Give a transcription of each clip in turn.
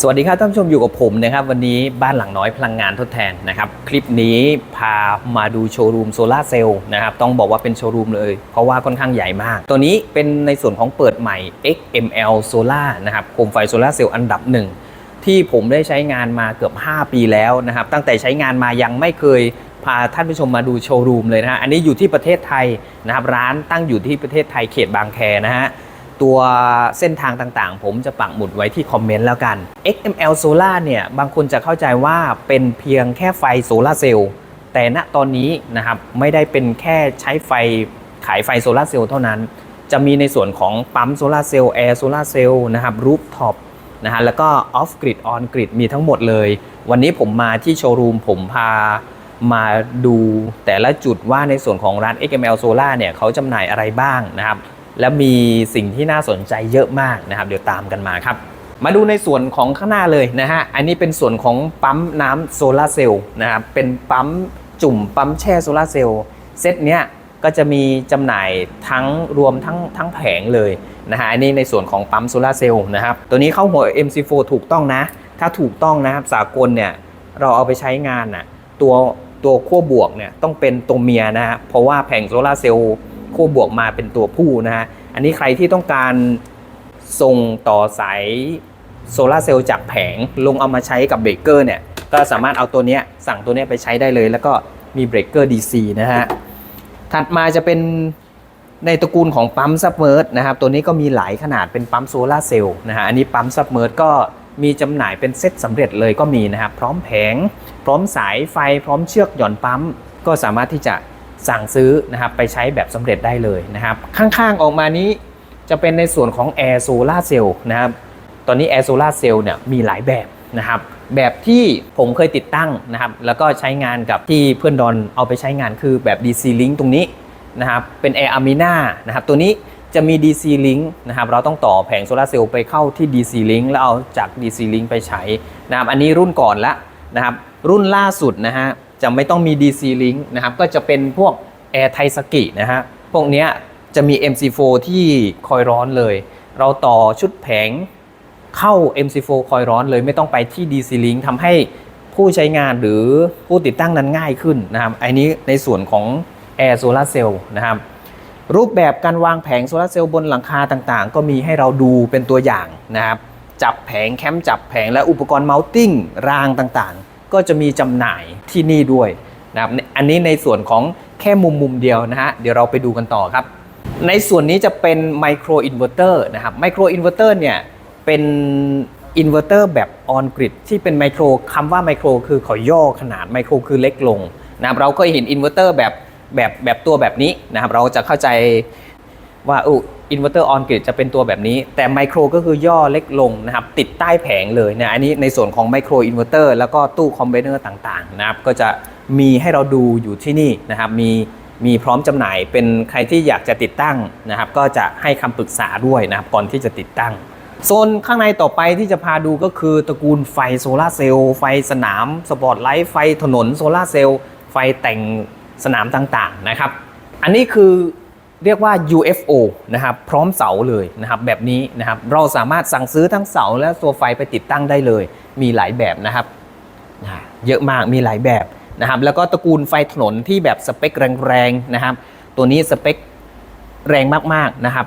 สวัสดีครับท่านผู้ชมอยู่กับผมนะครับวันนี้บ้านหลังน้อยพลังงานทดแทนนะครับคลิปนี้พามาดูโชว์รูมโซลาเซลล์นะครับต้องบอกว่าเป็นโชว์รูมเลย เพราะว่าค่อนข้างใหญ่มาก ตัวนี้เป็นในส่วนของเปิดใหม่ XML Solar นะครับโคมไฟโซลาเซลล์อันดับหนึ่งที่ผมได้ใช้งานมาเกือบ 5 ปีแล้วนะครับตั้งแต่ใช้งานมายังไม่เคยพาท่านผู้ชมมาดูโชว์รูมเลยนะฮะอันนี้อยู่ที่ประเทศไทยนะครับร้านตั้งอยู่ที่ประเทศไทยเขตบางแคนะฮะ ตัวเส้นทางต่างๆ ผมจะปักหมุดไว้ที่คอมเมนต์แล้วกัน XML Solar เนี่ย บางคนจะเข้าใจว่าเป็นเพียงแค่ไฟโซลาร์เซลล์แต่ณตอนนี้นะครับไม่ได้เป็นแค่ใช้ไฟขายไฟโซลาร์เซลล์เท่านั้น จะมีในส่วนของปั๊มโซลาร์เซลล์แอร์โซลาร์เซลล์นะครับรูฟท็อปนะฮะแล้วก็ออฟกริดออนกริดมีทั้งหมดเลย วันนี้ผมมาที่โชว์รูมผมพามาดูแต่ละจุดว่าในส่วนของร้าน XML Solar เนี่ยเขาจำหน่ายอะไรบ้างนะครับ และมีสิ่งที่น่าสนใจเยอะมากนะครับ เดี๋ยวตามกันมาครับ มาดูในส่วนของข้างหน้าเลยนะฮะ อันนี้เป็นส่วนของปั๊มน้ำโซลาร์เซลล์นะครับ เป็นปั๊มจุ่มปั๊มแช่โซลาร์เซลล์เซตเนี้ยก็จะมีจำหน่ายทั้งรวมทั้งทั้งแผงเลยนะฮะ อันนี้ในส่วนของปั๊มโซลาร์เซลล์นะครับ ตัวนี้เข้าหัว MC4 ถูกต้องนะ ถ้าถูกต้องนะครับสากลเนี่ยเราเอาไปใช้งานน่ะตัวตัวขั้วบวกเนี่ยต้องเป็นตัวเมียนะฮะเพราะว่าแผงโซลาร์เซลล์ ขั้วบวกมาเป็นตัวผู้นะฮะ อันนี้ใครที่ต้องการส่งต่อสายโซลาร์เซลล์จากแผงลงเอามาใช้กับเบรกเกอร์เนี่ย ก็สามารถเอาตัวนี้สั่งตัวนี้ไปใช้ได้เลย แล้วก็มีเบรกเกอร์ DC นะฮะ ถัดมาจะเป็นในตระกูลของปั๊มซับเมอร์นะครับ ตัวนี้ก็มีหลายขนาดเป็นปั๊มโซลาร์เซลล์นะฮะ อันนี้ปั๊มซับเมอร์ก็มีจำหน่ายเป็นเซ็ตสำเร็จเลยก็มีนะครับ พร้อมแผง พร้อมสายไฟ พร้อมเชือกหย่อนปั๊ม ก็สามารถที่จะ สั่งซื้อนะครับไปใช้แบบสำเร็จได้เลยนะครับข้างๆออกมานี้จะเป็นในส่วนของ Air Solar Cell นะครับตอนนี้ Air Solar Cell เนี่ยมีหลายแบบนะครับแบบที่ผมเคยติดตั้งนะครับแล้วก็ใช้งานกับที่เพื่อนดอนเอาไปใช้งานคือแบบ DC Link ตรงนี้นะครับเป็น Air Amina นะครับตัวนี้จะมี DC Link นะครับเราต้องต่อแผงโซลาร์เซลล์ไปเข้าที่ DC Link แล้วเอาจาก DC Link ไปใช้นะครับอันนี้รุ่นก่อนละนะครับรุ่นล่าสุดนะฮะ จะไม่ต้องมี DC Link นะครับ ก็จะเป็นพวก Air t a i s a k i นะฮะ พวกนี้จะมี MC4 ที่คอยร้อนเลย เราต่อชุดแผงเข้า MC4 คอยร้อนเลยไม่ต้องไปที่ DC Link ทำให้ผู้ใช้งานหรือผู้ติดตั้งนั้นง่ายขึ้นนะครับ อันนี้ในส่วนของ Air Solar Cell นะครับรูปแบบการวางแผงโซลาร์เซลล์บนหลังคาต่างๆ ก็มีให้เราดูเป็นตัวอย่างนะครับ จับแผงแคมป์จับแผงและอุปกรณ์เมาส์ติ้งรางต่างๆ ก็จะมีจำหน่ายที่นี่ด้วยนะครับอันนี้ในส่วนของแค่มุมมุมเดียวนะฮะเดี๋ยวเราไปดูกันต่อครับ ในส่วนนี้จะเป็นไมโครอินเวอร์เตอร์นะครับไมโครอินเวอร์เตอร์เนี่ยเป็นอินเวอร์เตอร์แบบออนกริดที่เป็นไมโครคำว่าไมโครคือเขาย่อขนาดไมโครคือเล็กลงนะครับเราก็เห็นอินเวอร์เตอร์แบบแบบแบบตัวแบบนี้นะครับเราจะเข้าใจว่าอุ อินเวอร์เตอร์ออนกริดจะเป็นตัวแบบนี้ แต่ไมโครก็คือย่อเล็กลงนะครับ ติดใต้แผงเลยนะอันนี้ในส่วนของไมโครอินเวอร์เตอร์แล้วก็ตู้คอมเบเนอร์ต่างๆนะครับก็จะมีให้เราดูอยู่ที่นี่นะครับ มีมีพร้อมจำหน่ายเป็นใครที่อยากจะติดตั้งนะครับ ก็จะให้คำปรึกษาด้วยนะครับก่อนที่จะติดตั้งโซนข้างในต่อไปที่จะพาดูก็คือตระกูลไฟโซลาเซลล์ไฟสนามสปอตไลท์ไฟถนนโซลาเซลล์ไฟแต่งสนามต่างๆนะครับ อันนี้คือ เรียกว่า UFO นะครับพร้อมเสาเลยนะครับแบบนี้นะครับเราสามารถสั่งซื้อทั้งเสาและตัวไฟไปติดตั้งได้เลย มีหลายแบบนะครับเยอะมากมีหลายแบบนะครับแล้วก็ตระกูลไฟถนนที่แบบสเปคแรงๆนะครับ ตัวนี้สเปคแรงมากๆนะครับ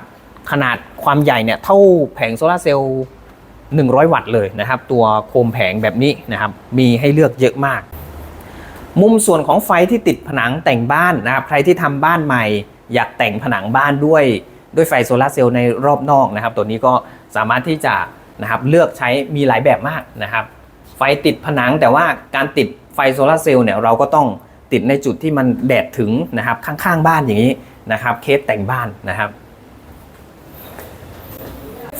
ขนาดความใหญ่เนี่ยเท่าแผงโซลาร์เซลล์100 วัตต์เลยนะครับ ตัวโคมแผงแบบนี้นะครับมีให้เลือกเยอะมาก มุมส่วนของไฟที่ติดผนังแต่งบ้านนะครับใครที่ทำบ้านใหม่ อยากแต่งผนังบ้านด้วยด้วยไฟโซลาร์เซลล์ในรอบนอกนะครับ ตัวนี้ก็สามารถที่จะนะครับเลือกใช้มีหลายแบบมากนะครับ ไฟติดผนังแต่ว่าการติดไฟโซลาร์เซลล์เนี่ยเราก็ต้องติดในจุดที่มันแดดถึงนะครับข้างๆบ้านอย่างนี้นะครับ เคสแต่งบ้านนะครับ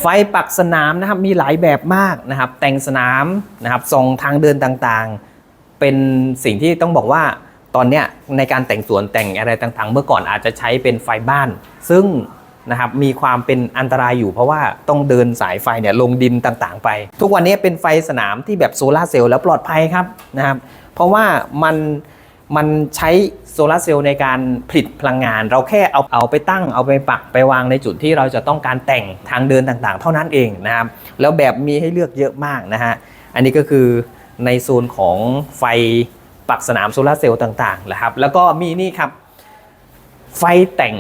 ไฟปักสนามนะครับมีหลายแบบมากนะครับ แต่งสนามนะครับส่งทางเดินต่างๆ เป็นสิ่งที่ต้องบอกว่า ตอนเนี้ยในการแต่งสวนแต่งอะไรต่างๆ เมื่อก่อนอาจจะใช้เป็นไฟบ้าน ซึ่งนะครับมีความเป็นอันตรายอยู่เพราะว่าต้องเดินสายไฟเนี่ยลงดินต่างๆ ไป ทุกวันนี้เป็นไฟสนามที่แบบโซลาร์เซลล์แล้วปลอดภัยครับนะครับ เพราะว่ามันมันใช้โซลาร์เซลล์ในการผลิตพลังงาน เราแค่เอาเอาไปตั้งเอาไปปักไปวางในจุดที่เราจะต้องการแต่งทางเดินต่างๆ เท่านั้นเองนะครับ แล้วแบบมีให้เลือกเยอะมากนะฮะอันนี้ก็คือในโซนของไฟ ปักสนามโซลาร์เซลล์ต่างๆนะครับ แล้วก็มีนี่ครับ ไฟแต่ง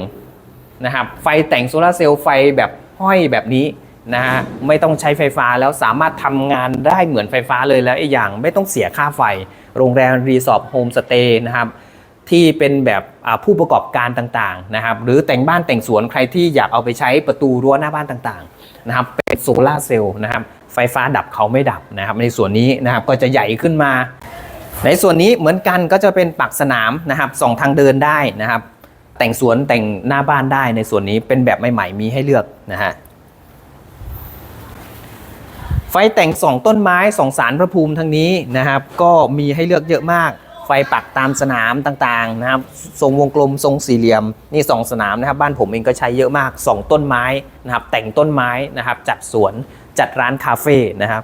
นะครับ ไฟแต่งโซลาร์เซลล์ไฟแบบห้อยแบบนี้นะฮะไม่ต้องใช้ไฟฟ้าแล้วสามารถทำงานได้เหมือนไฟฟ้าเลยแล้วอีกอย่างไม่ต้องเสียค่าไฟ โรงแรมรีสอร์ทโฮมสเตย์นะครับที่เป็นแบบผู้ประกอบการต่างๆนะครับหรือแต่งบ้านแต่งสวนใครที่อยากเอาไปใช้ประตูรั้วหน้าบ้านต่างๆนะครับเป็นโซลาร์เซลล์นะครับไฟฟ้าดับเขาไม่ดับนะครับในส่วนนี้นะครับก็จะใหญ่ขึ้นมา ในส่วนนี้เหมือนกันก็จะเป็นปักสนามนะครับสองทางเดินได้นะครับ แต่งสวนแต่งหน้าบ้านได้ในส่วนนี้เป็นแบบใหม่ๆมีให้เลือกนะฮะไฟแต่งสองต้นไม้สองสารพระภูมิทั้งนี้นะครับ ก็มีให้เลือกเยอะมาก ไฟปักตามสนามต่างๆนะครับทรงวงกลมทรงสี่เหลี่ยมนี่สองสนามนะครับ บ้านผมเองก็ใช้เยอะมากสองต้นไม้นะครับ แต่งต้นไม้นะครับ จัดสวนจัดร้านคาเฟ่นะครับ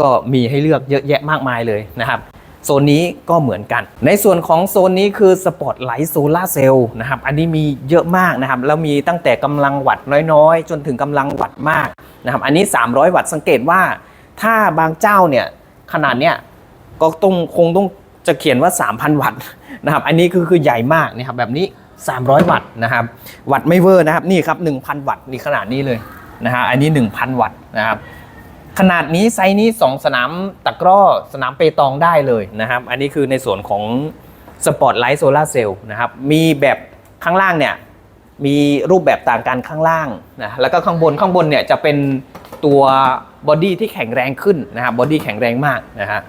ก็มีให้เลือกเยอะแยะมากมายเลยนะครับ โซนนี้ก็เหมือนกัน ในส่วนของโซนนี้คือสปอตไลท์โซลาเซลล์นะครับ อันนี้มีเยอะมากนะครับ แล้วมีตั้งแต่กำลังวัตต์น้อยๆ จนถึงกำลังวัตต์มากนะครับ อันนี้ 300 วัตต์สังเกตว่า ถ้าบางเจ้าเนี่ยขนาดเนี้ยก็ต้องคงต้องจะเขียนว่า 3,000 วัตต์นะครับ อันนี้คือคือใหญ่มากนะครับแบบนี้ 300 วัตต์นะครับ วัตต์ไม่เวอร์นะครับ นี่ครับ 1,000 วัตต์นี่ขนาดนี้เลยนะฮะ อันนี้ 1,000 วัตต์นะครับ ขนาดนี้ไซส์นี้ 2 สนามตะกร้อสนามเปตองได้เลยนะครับ อันนี้คือในส่วนของสปอตไลท์โซลาเซลล์นะครับ มีแบบข้างล่างเนี่ยมีรูปแบบต่างกันข้างล่างนะแล้วก็ข้างบนข้างบนเนี่ยจะเป็นตัวบอดี้ที่แข็งแรงขึ้นนะครับบอดี้แข็งแรงมากนะฮะ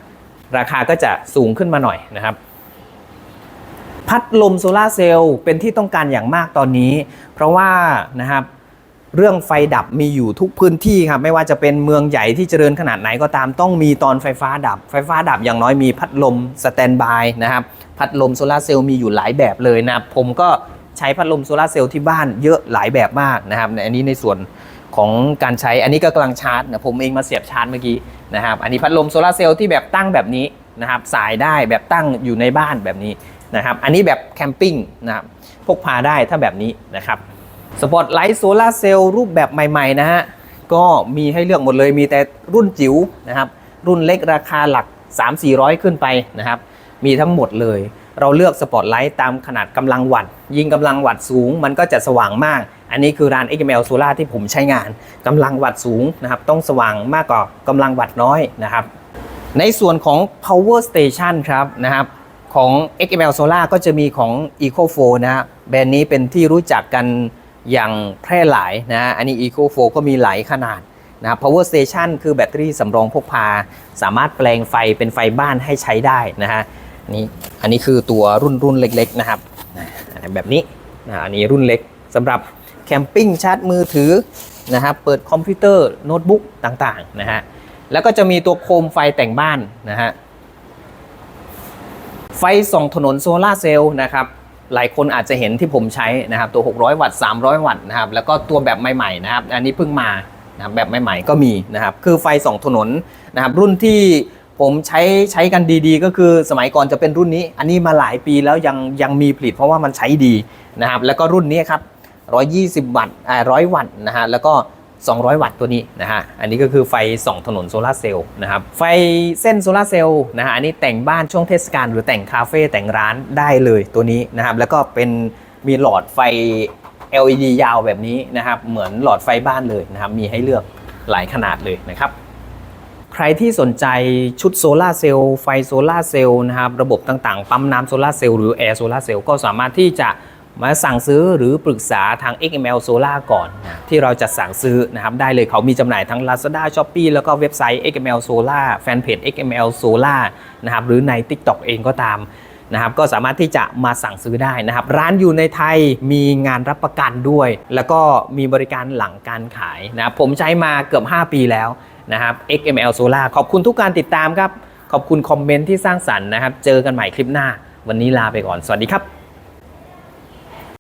ราคาก็จะสูงขึ้นมาหน่อยนะครับ พัดลมโซลาร์เซลล์เป็นที่ต้องการอย่างมากตอนนี้ เพราะว่านะครับ เรื่องไฟดับมีอยู่ทุกพื้นที่ครับไม่ว่าจะเป็นเมืองใหญ่ที่เจริญขนาดไหนก็ตามต้องมีตอนไฟฟ้าดับ ไฟฟ้าดับอย่างน้อยมีพัดลมสแตนบายนะครับพัดลมโซลาเซลล์มีอยู่หลายแบบเลยนะผมก็ใช้พัดลมโซลาเซลล์ที่บ้านเยอะหลายแบบมากนะครับในอันนี้ในส่วนของการใช้อันนี้ก็กำลังชาร์จนะผมเองมาเสียบชาร์จเมื่อกี้นะครับอันนี้พัดลมโซลาเซลล์ที่แบบตั้งแบบนี้นะครับสายได้แบบตั้งอยู่ในบ้านแบบนี้นะครับอันนี้แบบแคมปิ้งนะครับพกพาได้ถ้าแบบนี้นะครับ สปอตไลท์โซลาเซลล์รูปแบบใหม่ๆนะฮะ ก็มีให้เลือกหมดเลยมีแต่รุ่นจิ๋วนะครับ รุ่นเล็กราคาหลัก 3-400 ขึ้นไปนะครับ มีทั้งหมดเลย เราเลือกสปอตไลท์ตามขนาดกำลังวัตต์ยิงกำลังวัตต์สูง มันก็จะสว่างมาก อันนี้คือร้าน XML Solar ที่ผมใช้งานกำลังวัตต์สูงนะครับ ต้องสว่างมากกว่ากำลังวัตต์น้อยนะครับ ในส่วนของ power station ครับนะครับของ XML Solar ก็จะมีของ EcoFo นะฮะแบรนด์นี้เป็นที่รู้จักกัน อย่างแพร่หลายนะฮะอันนี้ EcoFo ก็มีหลายขนาดนะ power station คือแบตเตอรี่สำรองพกพา สามารถแปลงไฟเป็นไฟบ้านให้ใช้ได้นะฮะนี่อันนี้คือตัวรุ่นรุ่นเล็กๆนะครับแบบนี้นะอันนี้รุ่นเล็กสำหรับแคมปิ้งชาร์จมือถือนะครับเปิดคอมพิวเตอร์โน้ตบุ๊กต่างๆนะฮะแล้วก็จะมีตัวโคมไฟแต่งบ้านนะฮะไฟส่องถนนโซลาเซลล์นะครับ หลายคนอาจจะเห็นที่ผมใช้นะครับตัว 600 วัตต์ 300 วัตต์นะครับแล้วก็ตัวแบบใหม่ๆนะครับอันนี้เพิ่งมานะครับแบบใหม่ๆก็มีนะครับคือไฟส่องถนนนะครับรุ่นที่ผมใช้ใช้กันดีๆ ก็คือสมัยก่อนจะเป็นรุ่นนี้ อันนี้มาหลายปีแล้วยังยังมีผลิตเพราะว่ามันใช้ดีนะครับแล้วก็รุ่นนี้ครับ 120 วัตต์อ่า100 วัตต์นะฮะแล้วก็ 200 วัตต์ตัวนี้นะฮะ อันนี้ก็คือไฟส่องถนนโซลาร์เซลล์นะครับ ไฟเส้นโซลาร์เซลล์นะฮะ อันนี้แต่งบ้านช่วงเทศกาลหรือแต่งคาเฟ่แต่งร้านได้เลยตัวนี้นะครับ แล้วก็เป็นมีหลอดไฟ LED ยาวแบบนี้นะครับ เหมือนหลอดไฟบ้านเลยนะครับ มีให้เลือกหลายขนาดเลยนะครับ ใครที่สนใจชุดโซลาร์เซลล์ไฟโซลาร์เซลล์นะครับ ระบบต่างๆ ปั๊มน้ำโซลาร์เซลล์หรือแอร์โซลาร์เซลล์ก็สามารถที่จะ มาสั่งซื้อหรือปรึกษาทาง XML Solar ก่อนนะที่เราจะสั่งซื้อนะครับได้เลยเขามีจำหน่ายทั้ง Lazada Shopee แล้วก็เว็บไซต์ XML Solar แฟนเพจ XML Solar นะครับหรือใน TikTok เองก็ตามนะครับก็สามารถที่จะมาสั่งซื้อได้นะครับ ร้านอยู่ในไทยมีงานรับประกันด้วย แล้วก็มีบริการหลังการขายนะครับผมใช้มาเกือบ 5 ปีแล้วนะครับ XML Solar ขอบคุณทุกการติดตามครับ ขอบคุณคอมเมนต์ที่สร้างสรรค์นะครับ เจอกันใหม่คลิปหน้า วันนี้ลาไปก่อน สวัสดีครับ